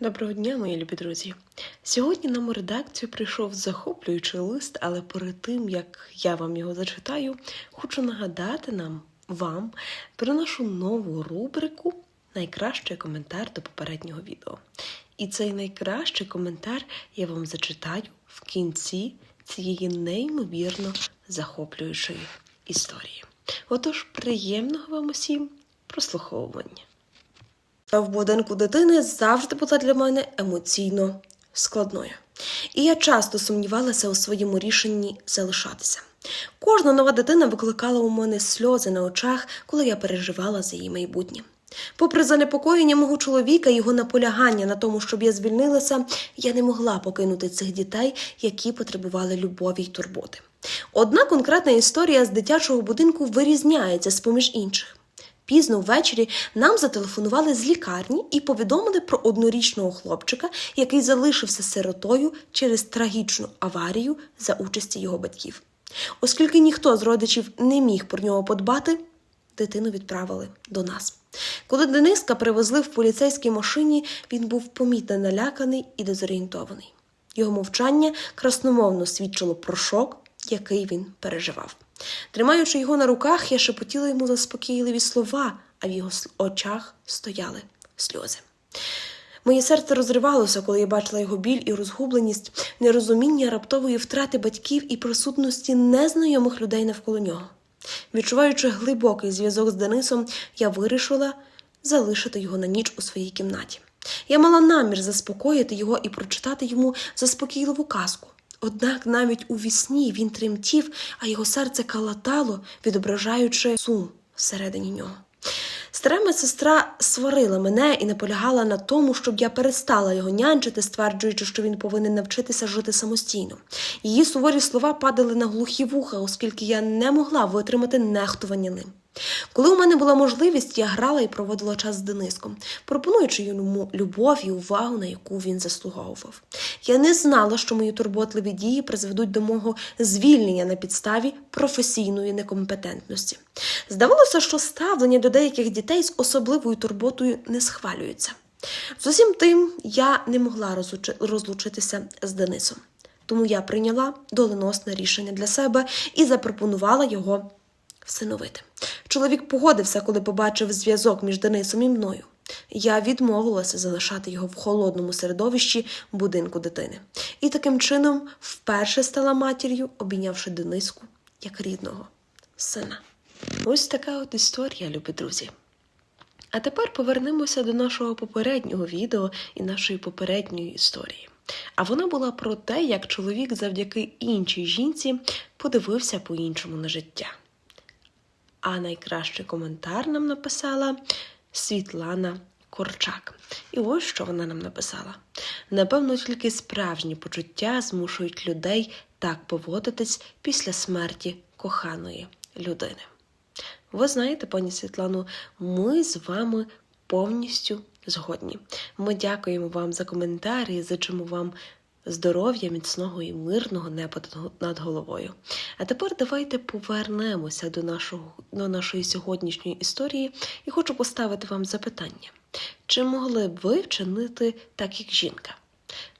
Доброго дня, мої любі друзі. Сьогодні нам у редакцію прийшов захоплюючий лист, але перед тим як я вам його зачитаю, хочу нагадати нам вам про нашу нову рубрику Найкращий коментар до попереднього відео. І цей найкращий коментар я вам зачитаю в кінці цієї неймовірно захоплюючої історії. Отож, приємного вам усім прослуховування. В будинку дитини завжди була для мене емоційно складною. І я часто сумнівалася у своєму рішенні залишатися. Кожна нова дитина викликала у мене сльози на очах, коли я переживала за її майбутнє. Попри занепокоєння мого чоловіка і його наполягання на тому, щоб я звільнилася, я не могла покинути цих дітей, які потребували любові й турботи. Одна конкретна історія з дитячого будинку вирізняється з поміж інших. Пізно ввечері нам зателефонували з лікарні і повідомили про однорічного хлопчика, який залишився сиротою через трагічну аварію за участі його батьків. Оскільки ніхто з родичів не міг про нього подбати, дитину відправили до нас. Коли Дениска привезли в поліцейській машині, він був помітно наляканий і дезорієнтований. Його мовчання красномовно свідчило про шок, який він переживав. Тримаючи його на руках, я шепотіла йому заспокійливі слова, а в його очах стояли сльози. Моє серце розривалося, коли я бачила його біль і розгубленість, нерозуміння раптової втрати батьків і присутності незнайомих людей навколо нього. Відчуваючи глибокий зв'язок з Денисом, я вирішила залишити його на ніч у своїй кімнаті. Я мала намір заспокоїти його і прочитати йому заспокійливу казку. Однак навіть у вісні він тремтів, а його серце калатало, відображаючи сум всередині нього. Стара медсестра сварила мене і наполягала на тому, щоб я перестала його нянчити, стверджуючи, що він повинен навчитися жити самостійно. Її суворі слова падали на глухі вуха, оскільки я не могла витримати нехтування ним. Коли у мене була можливість, я грала і проводила час з Дениском, пропонуючи йому любов і увагу, на яку він заслуговував. Я не знала, що мої турботливі дії призведуть до мого звільнення на підставі професійної некомпетентності. Здавалося, що ставлення до деяких дітей з особливою турботою не схвалюється. З усім тим я не могла розлучитися з Денисом. Тому я прийняла доленосне рішення для себе і запропонувала його всиновити. Чоловік погодився, коли побачив зв'язок між Денисом і мною. Я відмовилася залишати його в холодному середовищі будинку дитини. І таким чином вперше стала матір'ю, обійнявши Дениску як рідного сина. Ось така от історія, любі друзі. А тепер повернемося до нашого попереднього відео і нашої попередньої історії. А вона була про те, як чоловік завдяки іншій жінці подивився по-іншому на життя. А найкращий коментар нам написала Світлана Корчак. І ось що вона нам написала: напевно, тільки справжні почуття змушують людей так поводитись після смерті коханої людини. Ви знаєте, пані Світлано, ми з вами повністю згодні. Ми дякуємо вам за коментарі, зичимо вам здоров'я, міцного і мирного неба над головою. А тепер давайте повернемося до, нашого, до нашої сьогоднішньої історії і хочу поставити вам запитання: чи могли б ви вчинити так, як жінка?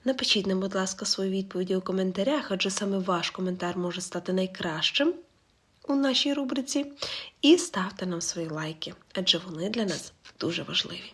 Напишіть нам, будь ласка, свої відповіді у коментарях, адже саме ваш коментар може стати найкращим у нашій рубриці. І ставте нам свої лайки, адже вони для нас дуже важливі.